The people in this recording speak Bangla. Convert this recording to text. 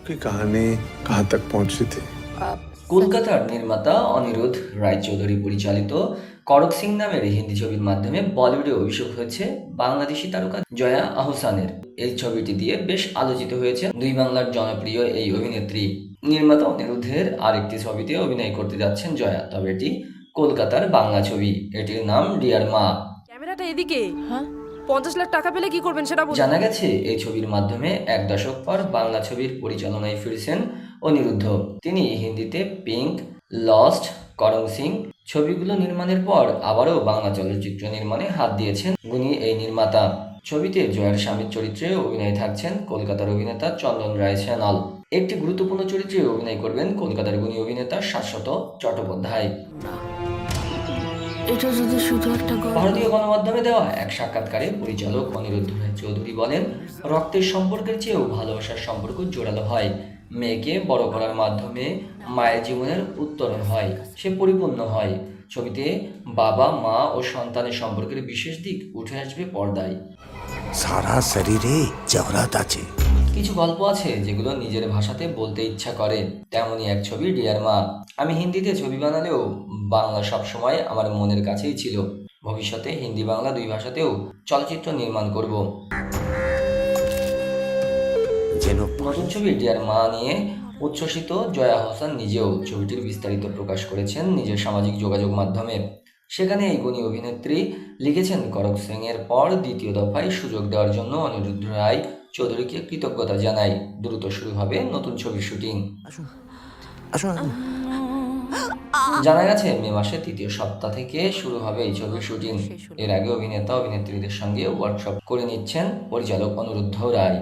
की कहानी कहाँ तक पहुंची थी কলকাতার নির্মাতা অনিরুদ্ধ রায়চৌধুরী পরিচালিত করক সিং নামের হিন্দি ছবির মাধ্যমে বলিউডে অভিষেক হয়েছে বাংলাদেশি তারকা জয়া আহসানের এই ছবিটি দিয়ে বেশ আলোচিত হয়েছে দুই বাংলার জনপ্রিয় এই অভিনেত্রী নির্মাতা অনিরুদ্ধের আরেকটি ছবিতে অভিনয় করতে যাচ্ছেন জয়া তবে এটি কলকাতার বাংলা ছবি এটির নাম ডিয়ার মা ক্যামেরাটা এদিকে হ্যাঁ পঞ্চাশ লাখ টাকা পেলে কি করবেন সেটা বলুন। জানা গেছে এই ছবির মাধ্যমে এক দশক পর বাংলা ছবির পরিচালনায় ফিরছেন অনিরুদ্ধ। তিনি হিন্দিতে পিঙ্ক লস্ট করং সিং ছবিগুলো নির্মাণের পর আবারও বাংলা চলচ্চিত্র নির্মাণে হাত দিয়েছেন গুণী এই নির্মাতা। ছবিতে জয়ের স্বামীর চরিত্রে অভিনয় থাকছেন কলকাতার অভিনেতা চন্দন রায় সেনাল। একটি গুরুত্বপূর্ণ চরিত্রে অভিনয় করবেন কলকাতার গুণী অভিনেতা শাশ্বত চট্টোপাধ্যায়। এটা যদি শুধু একটা ভারতীয় গণমাধ্যমে দেওয়া এক সাক্ষাৎকারে পরিচালক অনিরুদ্ধ রায় চৌধুরী বলেন রক্তের সম্পর্কের চেয়েও ভালোবাসার সম্পর্ক জোরালো হয়। মেয়েকে বড় করার মাধ্যমে মায়ের জীবনের উত্তরণ হয় সে পরিপূর্ণ হয়। ছবিতে বাবা মা ও সন্তানের সম্পর্কের বিশেষ দিক উঠে আসবে পর্দায়। সারা শরীরে জহরাত আছে। কিছু গল্প আছে যেগুলো নিজের ভাষাতে বলতে ইচ্ছা করে। তেমনই এক ছবি ডিয়ার মা। আমি হিন্দিতে ছবি বানালেও বাংলা সবসময় আমার মনের কাছেই ছিল। ভবিষ্যতে হিন্দি বাংলা দুই ভাষাতেও চলচ্চিত্র নির্মাণ করব। নতুন ছবি ডিয়ার মা নিয়ে উচ্ছ্বসিত জয়া হোসেন নিজেও ছবিটির বিস্তারিত প্রকাশ করেছেন নিজের সামাজিক যোগাযোগ মাধ্যমে। সেখানে এই গুণী অভিনেত্রী লিখেছেন করক সিং এর পর দ্বিতীয় দফায় সুযোগ দেওয়ার জন্য অনিরুদ্ধ রায় চৌধুরীকে কৃতজ্ঞতা জানাই দ্রুত শুরু হবে নতুন ছবির শুটিং। জানা গেছে মে মাসে তৃতীয় সপ্তাহ থেকে শুরু হবে এই ছবির শুটিং। এর আগে অভিনেতা অভিনেত্রীদের সঙ্গে ওয়ার্কশপ করে নিচ্ছেন পরিচালক অনুরুদ্ধ রায়।